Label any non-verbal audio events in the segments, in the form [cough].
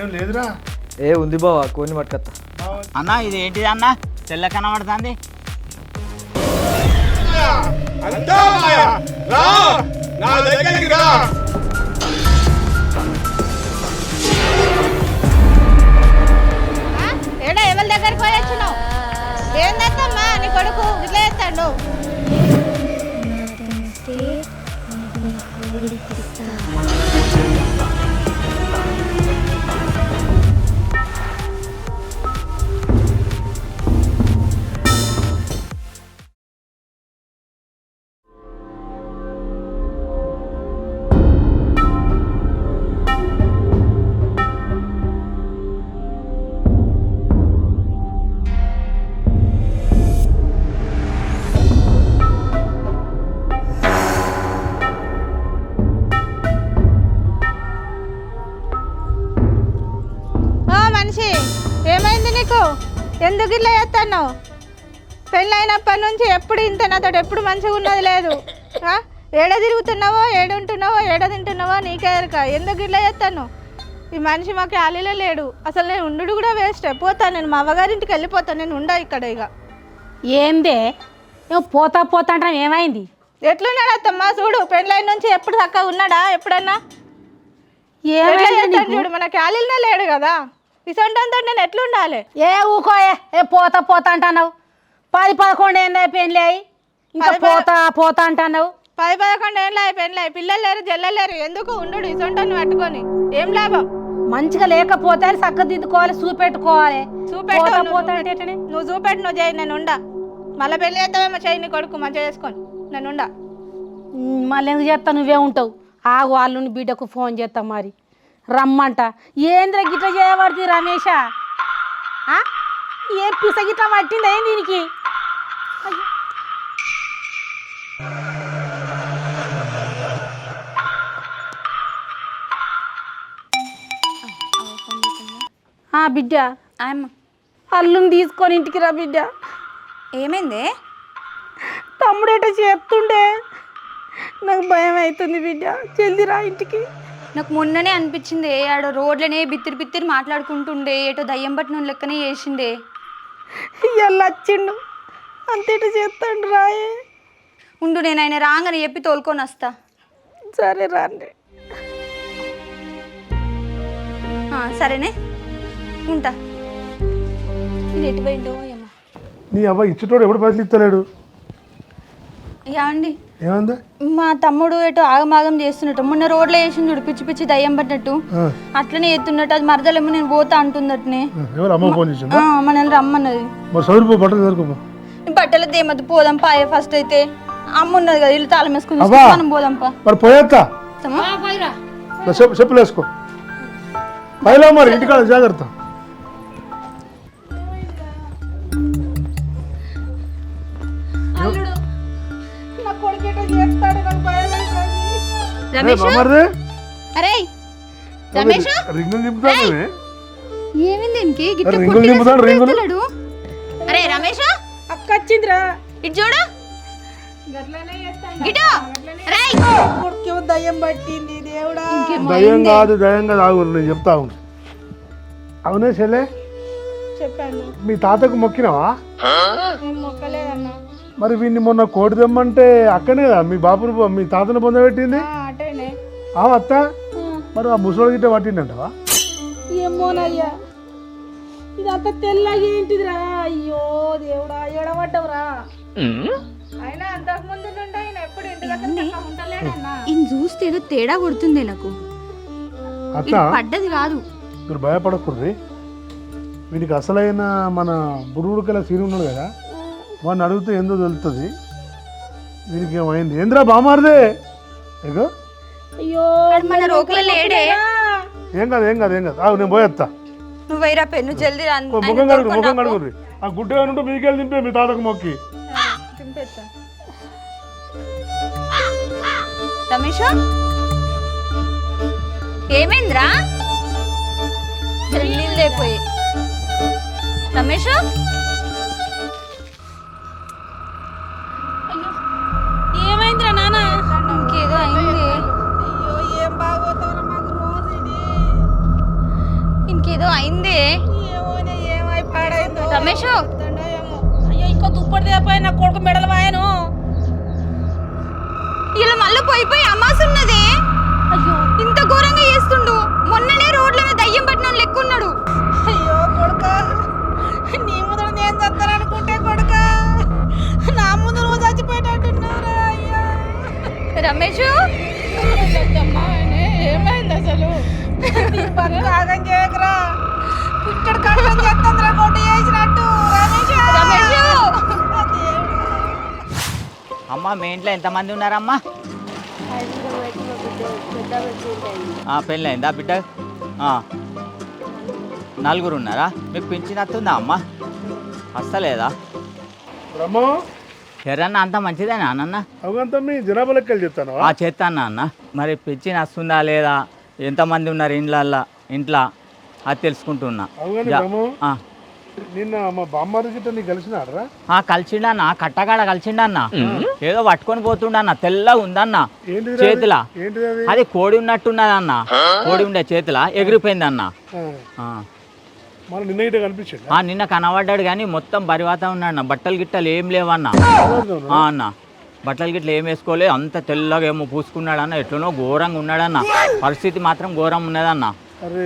ఏం లేదురా. ఏ ఉంది బావా కోని పట్టుకత్తా. అన్న ఇది ఏంటిది అన్న? తెల్ల కనబడుతుంది. అంతా మాయా రా నా దగ్గరికి రా. ఇట్లా ఎందుకు ఇట్లా చేస్తాను పెళ్ళైనప్పటి నుంచి ఎప్పుడు ఇంత నాతో ఎప్పుడు మంచిగా ఉన్నది లేదు? ఏడ తిరుగుతున్నావో ఏడుంటున్నావో ఏడ తింటున్నావో నీకే ఎరక ఎందుకు ఇట్లా చేస్తాను ఈ మనిషి మాకు అలీలో లేడు. అసలు నేను ఉండు కూడా వేస్ట్. పోతాను నేను మా అవ్వగారింటికి వెళ్ళిపోతాను నేను ఉండా ఇక్కడ ఇక. ఏందే? ఏమో పోతా పోతా అంటాం. ఏమైంది? ఎట్లున్నాడు అత్తమ్మా? చూడు పెళ్ళైన నుంచి ఎప్పుడు చక్కగా ఉన్నాడా? ఎప్పుడన్నా? ఏమైంది? చూడు మన ఖాళీలనే లేడు కదా. ఇసొంటంతో నేను ఎట్లుండాలి? ఏ ఊకోయే ఏ పోతా పోతా అంటున్నావు? పది పదకొండు ఏంది అయిపోయింది అయి? ఇంకా పది పద- పోతా పోతా అంటున్నావు? పది పదకొండు ఏళ్ళు అయిపోయినాయి పిల్లలు లేరు జల్లలు లేరు. ఎందుకు ఉండు ఇసొంటని పట్టుకొని? ఏం లాభం? మంచిగా లేకపోతే చక్కదిద్దుకోవాలి చూపెట్టుకోవాలి. చూపెట్టు పోతా నువ్వు పోతా. అంటే? నువ్వు చూపెట్టు నువ్వు చేయి నేను ఉండా. మళ్ళీ పెళ్ళి చేస్తావేమో చేయి నీ కొడుకు మంచిగా చేసుకొని. నేను ఉండా. ఉమ్, మళ్ళీ ఎందుకు చేస్తా నువ్వే ఉంటావు. ఆగు వాళ్ళు బిడ్డకు ఫోన్ చేస్తా మరి. రమ్మంట. ఏంద్ర గిట్ల చేయబడుతుంది రమేష? ఏం పిస గిట్ల పట్టింది ఏం దీనికి? బిడ్డ. అల్లుని తీసుకొని ఇంటికి రా బిడ్డ. ఏమైంది? తమ్ముడేట చేస్తుండే నాకు భయం అవుతుంది బిడ్డ. జల్దీ రా ఇంటికి. నాకు మొన్ననే అనిపించింది ఆడ రోడ్లనే బిత్తిరి బిత్తిరి మాట్లాడుకుంటుండే ఏటో దయ్యం పట్టిన లెక్కనే చేసిండే. ఇవాళ వచ్చిండు అంతేట చేస్తాడు రాయే. ఉండు నేను ఆయన రాగానే చెప్పి తోలుకొని వస్తా. సరే రాండి. ఆ, సరేనే. ఉంటా. నేను ఎటు పోయిండో ఏమో. నీ అవ్వ ఇచ్చేటోడు ఎప్పుడు పైసలు ఇస్తలేడు యా అండి. ఏమంది? మా తమ్ముడు ఎటో ఆగమాగం చేస్తున్నట్టు. మొన్న రోడ్లో వేసింది చూడు పిచ్చి పిచ్చి దయ్యం పట్టినట్టు అట్లనే ఎత్తున్నట్టు అది మరదలేమో నేను పోతా అంటున్నట్టునే ఎవరు అమ్మ ఫోన్ చేసిందా? ఆ, మనల్ని రమ్మన్నది. మరి బట్టలు బట్టలు దేమద్దు పోదాం పాయ ఫస్ట్ అయితే. అమ్మ ఉన్నది కదా ఇల్లు తాళం వేసుకుని. మనం మరి పోయేస్తా చెప్పులు వేసుకో పైలో మరి ఇంటికాడ జాగ్రత్త. రమేష్? అరే రమేష్? రింగులు ఏమైంది దీనికి రింగులు. అరే రమేష్? అక్క వచ్చిందిరా ఇటు చూడు. గిటు రేయ్! కొడుకు దయ్యం పట్టింది దేవుడా. దయ్యం కాదు దయ్యం కాదు ఆగు నేను చెప్తా అవును అవునే చెల్లె? చెప్పాను. మీ తాతకు మొక్కినావా? మొక్కలేదన్నా. మరి వీడిని మొన్న కోడి తెమ్మంటే అక్కనే కదా మీ బాపును మీ తాతను పొందబెట్టింది అత్త? మరి ఆ ముసలి గిట్ట పట్టిండంటవా? ఏమోనయ్యా. ఇదంతా తెల్లగా ఏంటిదిరా? అయ్యో దేవుడా అయినా అంతకు ముందు నుండి ఆయన ఎప్పుడు చూస్తే ఏదో తేడా కొడుతుంది నాకు. పడ్డది కాదు. మీరు భయపడకూడదు. వీడికి అసలైన మన బురుడుకల సీన్ ఉన్నాడు కదా వాడిని అడిగితే ఏందో తెలుస్తుంది వీడికి ఏమైంది? ఏంద్రా బామారిదే? ఏగో అయ్యో మన రోకలో లేడే. ఏం కాదు ఏం కాదు ఏం కాదు. ఆగు నేను పోయేస్తా నువ్వు వైరా పెన్ను జల్దీ రా ఓ, ముఖం కడుగు ముఖం కడుగుర్రి ఆ గుడ్డ ఏమనుంటే మీకెళ్ళి దింపే మీ తాతకు మొక్కి. తింపేస్తా రమేష్? ఏమైందిరా? నీళ్ళు లేపోయి రమేష్? ఏమైందిరా నాన్న ఇంకేదో అయింది. ఏం బాగోతారా మాకు రోజు ఇది. ఇంకేదో అయింది. ఏమోనే ఏమై పాడైందో. రమేష్? ఏమో. అయ్యో ఇంకో దుప్పటి దేపోయి నా కొడుకు మెడలు వాయను. ఇలా మళ్ళీ పోయి పోయి అమ్మాస్ ఉన్నది అయ్యో. ఇంత ఘోరంగా చేస్తుండు. మొన్ననే రోడ్ల మీద దయ్యం పట్టిన లెక్కున్నాడు. అయ్యో కొడుక. నీ ముందర నేను చస్తాననుకుంటే కొడుక. నా ముందు నువ్వు చచ్చిపోయేటట్టున్నావురా అయ్యో. రమేష్? అమ్మా, అసలు పని ఆగం చేయకరా ఇక్కడ కష్టం చేస్తుందిరా కొట్టు చేసినట్టు. అమ్మ మీ ఇంట్లో ఎంతమంది ఉన్నారమ్మా? ఆ, పెళ్ళయిందా బిడ్డ? ఆ. నలుగురు ఉన్నారా మీకు పింఛనత్తుందా అమ్మ? వస్తలేదా బ్రహ్మం ఎర్రన్న అంత మంచిదేనా అన్న అవంతా మీ జనాభా లెక్కలు చెప్తాను ఆ చేస్తాను అన్న మరి పింఛన్ వస్తుందా లేదా? ఎంతమంది ఉన్నారు ఇండ్లల్లో? ఇంట్లో? అది తెలుసుకుంటున్నా. నిన్న మా బామ్మారి గిట్ట నీకు కలిసినాడరా? ఆ కలిసిండన్న. కట్టగాడ కలిసిండన్న. ఏదో పట్టుకొని పోతుండన్న. తెల్లగా ఉందన్న. చేతిలా. ఏంటిది అది? కోడి ఉన్నట్టున్నదన్న. కోడి ఉండే చేతిలా. ఆ. మన నిన్న గిట్ట కనిపించిండు ఆ నిన్న కనబడ్డాడు కానీ మొత్తం బరివాత ఉన్నాడు బట్టలు గిట్టలు ఏం లేవన్న. ఆ అన్న. బట్టలు గిట్ల ఏం వేసుకోలే అంత తెల్లగా ఏమో పూసుకున్నాడన్న ఎట్లనో ఘోరంగా ఉన్నాడన్న. పరిస్థితి మాత్రం ఘోరం ఉన్నదన్న. అరే.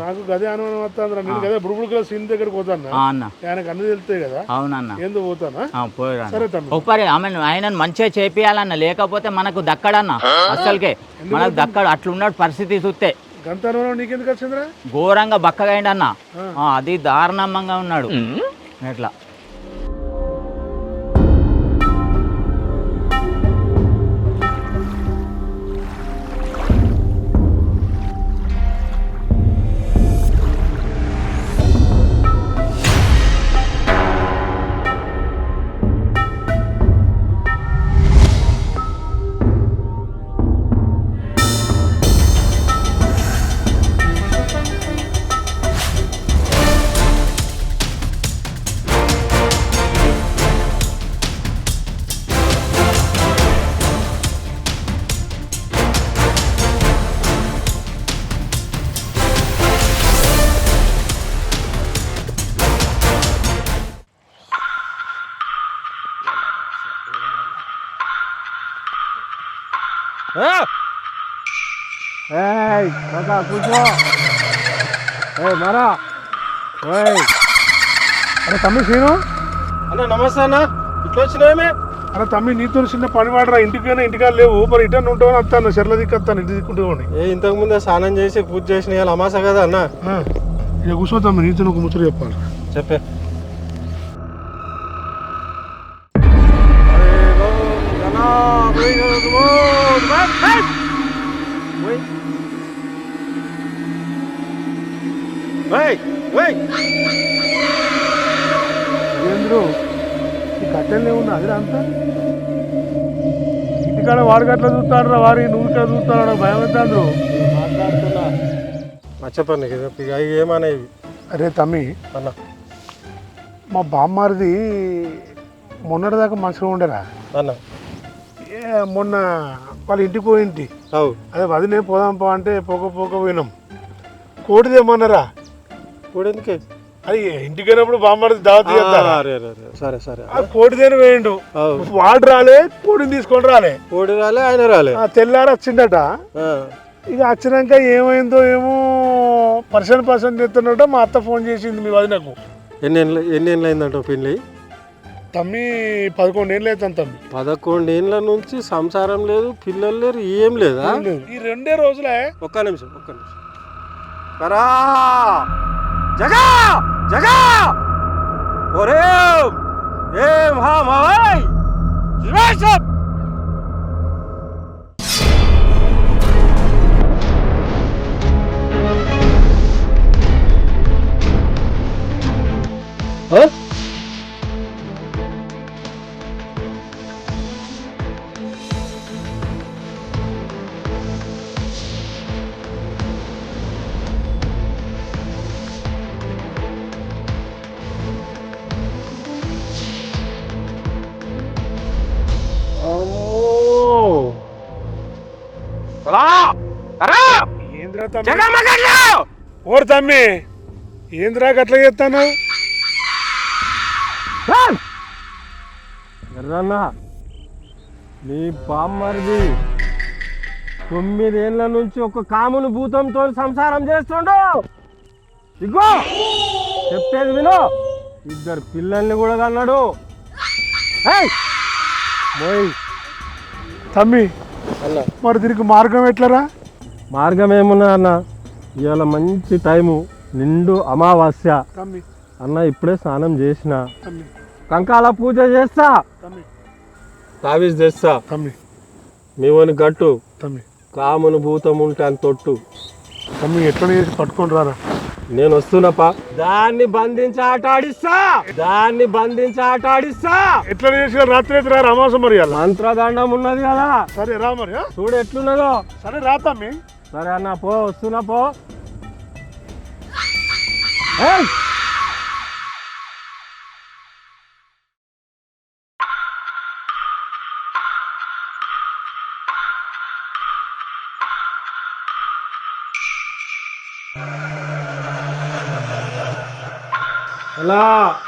నాకు గదే అనుమానం వస్తుందిరా నేను గదే బుడుబుడుకుల సీన్ దగ్గరికి పోతాను ఆ అన్న. ఆయనకు అన్ని తెలుస్తాయి కదా? అవునన్న. ఏందో పోతానా? ఆ, పోయిరా సరే తమ్ముడు. ఆమె ఆయనను మంచిగా చేపియాలన్న లేకపోతే మనకు దక్కడన్న. అసలుకే మనకు దక్కడు అట్లున్నాడు పరిస్థితి చూస్తే. గంత అనుమానం నీకెందుకు వచ్చిందిరా? ఘోరంగా బక్కగైండన్న. ఆ, అది దారుణంగా ఉన్నాడు. ఎట్లా ఏయ్ కాకా కూర్చో ఏయ్ మరా ఓయ్ అరే తమ్మి సీను అన్న నమస్తే అన్న ఇట్లా అరే తమ్మి నీతో చిన్న పని వాడరా ఇంటికైనా ఇంటికా లేవు మరి ఇటన్ ఉంటావని వస్తాను చెర్ల దిక్కత్తాను ఇంటి దిక్కుంటూ ఏ ఇంతకు ముందే స్నానం చేసి పూజ చేసిన ఇవాళ అమాస కదా అన్న ఇక కూర్చో తమ్మి నీతో ఒక ముచ్చట చెప్పాలి చెప్పే ఏంద్రు ఈ కట్టెలు ఏముంది అది అంతా? ఇంటికాడ వాడు గట్ల చూస్తాడు రా వారి నువ్వు ఇక్కడ చూస్తాడు భయం ఎంత అందరూ మాట్లాడుతున్నా. ఇక అవి ఏమనేవి? అరే తమ్మి అన్న. మా బామ్మారిది మొన్నటిదాకా మంచిగా ఉండేరా. అన్న. ఏ మొన్న వాళ్ళ ఇంటికి పోయింటి. అదే వదిలే పోదాం పో అంటే పోక పోక పోయినాం. కోటిదేమన్నారా? ఇప్పుడు ఎందుకే అది ఇంటికి పోయినప్పుడు బామ్మారిది దావత్ చేస్తారా సరే సరే. ఆ కోటిదేని వేయండు. వాడు రాలే కోడిని తీసుకొని రాలే. కోడి రాలే ఆయన రాలే. తెల్లారి వచ్చిందట. ఇక వచ్చినాక ఏమైందో ఏమో పర్సన్ పర్సన్ చెప్తున్నట్టు మా అత్త ఫోన్ చేసింది మీ వదినకు. ఎన్ని ఎన్ని ఏళ్ళు అయిందంట పెళ్ళి? తమ్మి పదకొండు ఏళ్ళు అవుతాను తమ్మి. పదకొండు ఏళ్ళ నుంచి సంసారం లేదు పిల్లలు లేరు ఏం లేదా? ఈ రెండే రోజులే ఒక్క నిమిషం ఒక్క నిమిషం. जगा जगा। और एम एम हा मावाई शिवाय ఓరు తమ్మి ఏంద్రా గట్ల చేస్తాను ఎర్రన్న నీ బామ్మరిది తొమ్మిదేళ్ళ నుంచి ఒక కాముని భూతంతో సంసారం చేస్తుండు. ఇగో చెప్పేది విను. ఇద్దరు పిల్లల్ని కూడా కన్నాడు. ఏయ్! మోయ్ తమ్మి మరి దీనికి మార్గం ఎట్లరా? మార్గం ఏమున్నా అన్న ఇవాళ మంచి టైము నిండు అమావాస్య. అన్న ఇప్పుడే స్నానం చేసిన. కంకాల పూజ చేస్తా. తావీజ్ తెస్తా. తమ్మి. మీవని గట్టు. తమ్మి. కామును భూతం ఉంటే అని తొట్టు. తమ్మి ఎట్లా చేసి పట్టుకొని రారా? నేను వస్తున్నపా దాన్ని బంధించి ఆట ఆడిస్తా. దాన్ని బంధించి ఆట ఆడిస్తా. ఎట్లా చేసి రాత్రి అయితే రామాసం మరి మంత్రదండం ఉన్నది కదా. సరే రా మరి? చూడు ఎట్లున్నదో. సరే రా తమ్మి. సరే అన్న పో వస్తున్నా పో. ఎలా?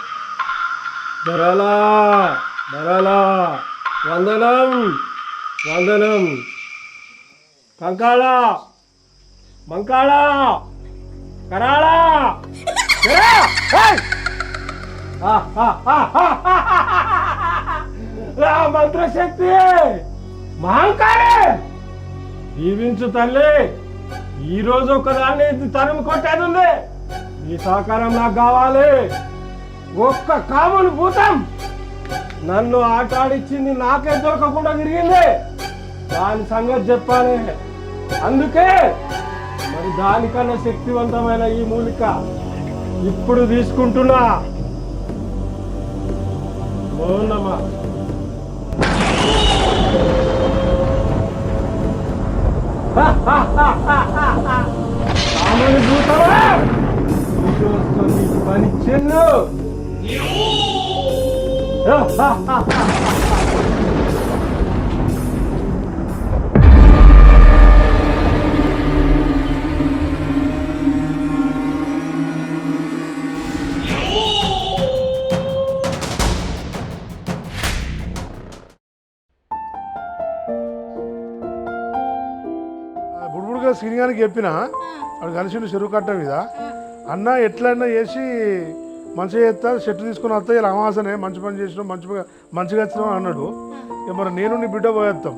ధరలా? ధరలా? వందనం? వందనం. కంకాళ? మంకాళ కరాళా రా మంత్రశక్తి మహంకారి దీవించు తల్లి ఈ రోజు ఒకదాన్ని తరుము కొట్టేది ఉంది నీ సహకారం నాకు కావాలి ఒక్క కాములు భూతం నన్ను ఆట ఆడిచ్చింది నాకే దొరకకుండా తిరిగింది దాని సంగతి చెప్పాలి అందుకే మరి దానికన్నా శక్తివంతమైన ఈ మూలిక ఇప్పుడు తీసుకుంటున్నా. నీ పని చెల్లు. [laughs] శ్రీనిగానికి చెప్పిన వాడు కలిసి చెరువు కట్ట మీద. అన్న ఎట్లన్నా చేసి మంచిగా చేస్తా చెట్టు తీసుకుని వస్తా ఇలా అమాసనే మంచి పని చేసినాం మంచిగా మంచిగా వచ్చినాం అన్నాడు. ఇక మరి నేను నీ బిడ్డ పోయేస్తాం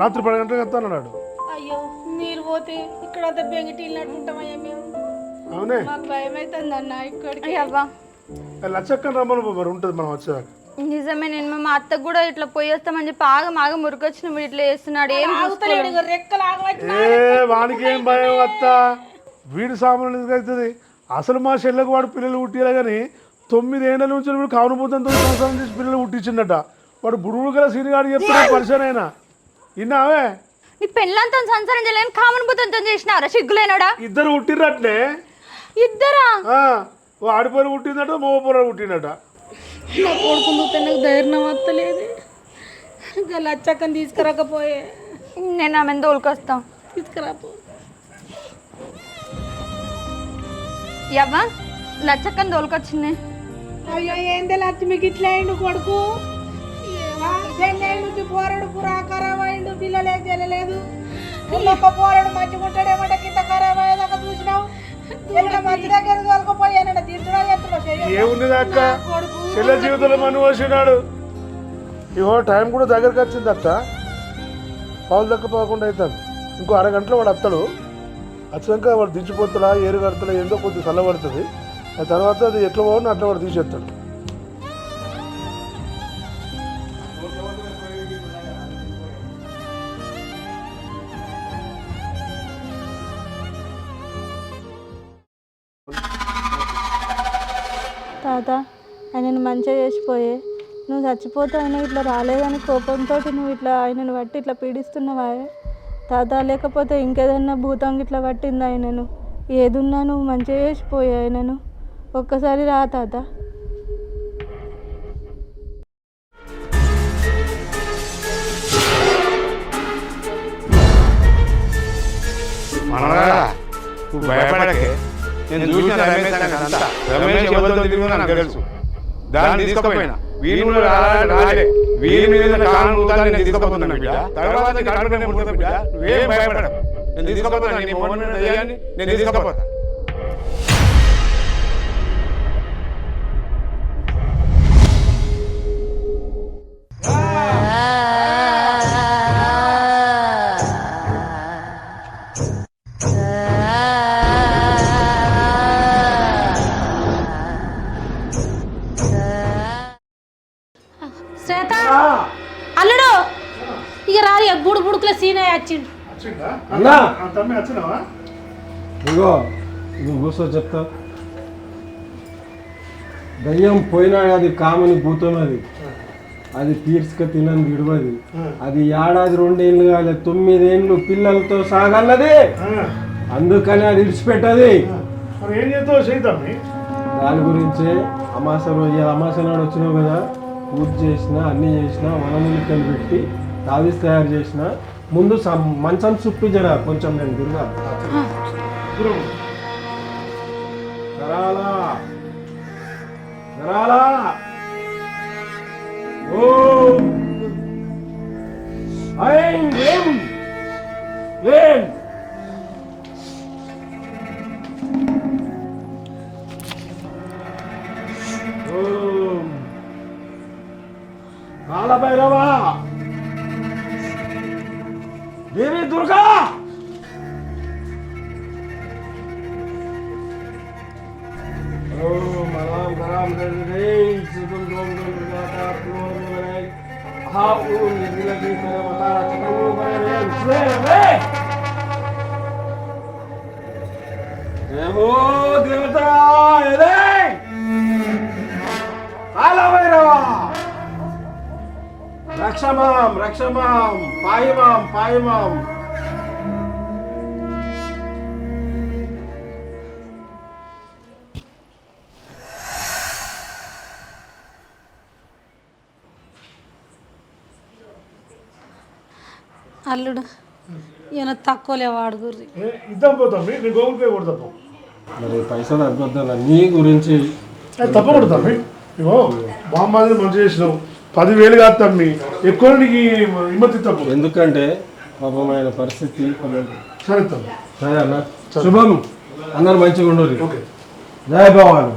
రాత్రి పది గంటలకు వస్తాను అన్నాడు. అయ్యో మీరు పోతే ఇక్కడ అంతా బెంగటిల్లినట్టు ఉంటామయ్యా మేము. అవునే. మాకు భయం అవుతుంది అన్న ఇక్కడికి. అవ్వా లచ్చక్కని రమ్మను మరి ఉంటుంది మనం వచ్చేదాకా. నిజమే నేను మా అత్తకు కూడా ఇట్లా పోయేస్తామని చెప్పి ఆగ ఆగ మురికొచ్చిన వీడు ఇట్లా చేస్తున్నాడు. ఏం ఆగుతలేడు ఇగో రెక్కలు ఆగబట్టి ఏ వానికి ఏం భయం అత్త? వీడి సామాన్లు అవుతుంది అసలు మా చెల్లెకు వాడు పిల్లలు పుట్టిలే కానీ తొమ్మిది ఏళ్ళ నుంచి వీడు కానుభూతంతో సంవత్సరం చేసి పిల్లలు పుట్టించిండట. వాడు బురువు గల సీనిగాడు చెప్తాడు పరిచయం అయినా విన్నావే? నీ పెళ్ళంతా సంసారం చేయలేని కామన్ బుద్ధంతో చేసినారా? సిగ్గులేనాడా? ఇద్దరు పుట్టిర్రట్లే ఇద్దరా? ఆ, ఓ పుట్టిందట మగ పొర పుట్టిందట. నా కొడుకుని చూస్తే నాకు ధైర్యం వస్తలేదు. ఇంకా లచ్చక్కని తీసుకురాకపోయే. నేను ఆమె తోలుకొస్తా. తీసుకురాపో. యవ్వా లచ్చక్కని తోలుకొచ్చింది. అయ్యో ఏంది లక్ష్మికి ఇట్లా అయిండు కొడుకు? నుంచి పోరాడు పురా ఖరాబ్ అయిండు పిల్లలే తెలియలేదు ఒక్క పోరాడు మంచిగా ఉంటాడేమంటే కింద ఖరాబ్ అయ్యేదాకా చూసినావు. ఎక్కడ మంచి దగ్గర తోలుకపోయానంట తింటున్నా ఎత్తులో ఏముంది అక్క చెల్లె జీవితంలో మను వచ్చినాడు ఇగో టైం కూడా దగ్గరకు వచ్చింది అత్త. పావులు దక్క పోకుండా అవుతుంది ఇంకో అరగంటలో వాడు వస్తాడు వచ్చాక వాడు దించిపోతులా ఏరు కడతలా ఏందో కొద్దిగా చల్లబడుతుంది. ఆ తర్వాత అది ఎట్లా పోవని అట్లా వాడు తీసేస్తాడు. మంచిగా చేసిపోయే నువ్వు చచ్చిపోతే ఆయన ఇట్లా రాలేదని కోపంతో నువ్వు ఇట్లా ఆయనను బట్టి ఇట్లా పీడిస్తున్నావా? తాత లేకపోతే ఇంకేదన్నా భూతం ఇట్లా పట్టింది ఆయనను? ఏదున్నా నువ్వు మంచిగా చేసిపోయే ఆయనను. ఒక్కసారి రా తాత. నువ్వు భయపడకే. నేను చూసిన రమేష్ అంతా రమేష్ ఎవరితో తిరిగిందో నాకు తెలుసు. దాన్ని తీసుకుపోయినా. వీళ్ళు రాలే వీరి మీద ఊతాన్ని నేను తీసుకుపోతున్నా బిడ్డ. తర్వాత కడుపు నేను పుడతా బిడ్డ. నువ్వేం భయపడ నేను తీసుకుపోతున్నా నీ మొన్న దయ్యాన్ని నేను తీసుకుపోతా. తమ్మి వచ్చినావా ఇగో నువ్వు కూర్చో చెప్తా. దయ్యం పోయినా అది కామని భూతం అది అది పీర్స్క తినని విడవది అది ఏడాది రెండేళ్ళు కాలే తొమ్మిదేళ్ళు పిల్లలతో సాగన్నది ఆ, అందుకని అది విడిచిపెట్టది. ఏం చేస్తావు దాని గురించే అమాస రోజు అమాస నాడు వచ్చినావు కదా. పూజ చేసిన అన్నీ చేసిన వనమూలికలు పెట్టి తావిస్ తయారు చేసిన ముందు మంచం చుట్టూ జర కొంచెం నేను జరాలా. ఓం. ఐం. ఏం? రక్షమాం రక్షమాం పాయమాం పాయమాం. అల్లుడు ఈయన తక్కువలే వాడుగుర్రి ఏ, ఇద్దాం పో తమ్మి నీ గూగుల్ పే. కొడతా మరి పైసలు అగ్గొద్దన్న నీ గురించి ఏ, తప్పకుండా తమ్మి. ఇగో బామ్మాది మంచి చేసినావు. పదివేలు కాదు తమ్మి. ఎక్కువ నీకు హిమ్మతి తప్పు ఎందుకంటే పాపమైన పరిస్థితి సరే తమ్మి. సరే అన్న. శుభం అందరు మంచిగా ఉండరు ఓకే. జయ భవాన్.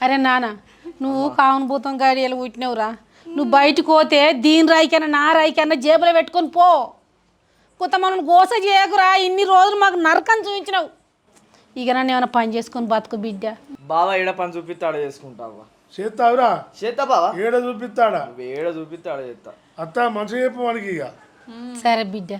అరే నాన్న నువ్వు కావును భూతం గాడియలు పుట్టినవురా నువ్వు బయటకు పోతే దీని రాయికన్నా నా రాయికన్నా జేబులో పెట్టుకొని పో. కొత్త మనం గోస చేయకురా ఇన్ని రోజులు మాకు నరకం చూపించినావు. ఇక నన్ను ఏమైనా పని చేసుకొని బతుకు బిడ్డ. బావ ఏడ పని చూపిస్తాడు చేసుకుంటావా చేస్తావురా? చేస్తా బావా? ఏడ చూపిస్తాడా? ఏడ చూపిస్తాడు చేస్తా. అత్త మంచిగా చెప్పు మనకి ఇక. సరే బిడ్డ.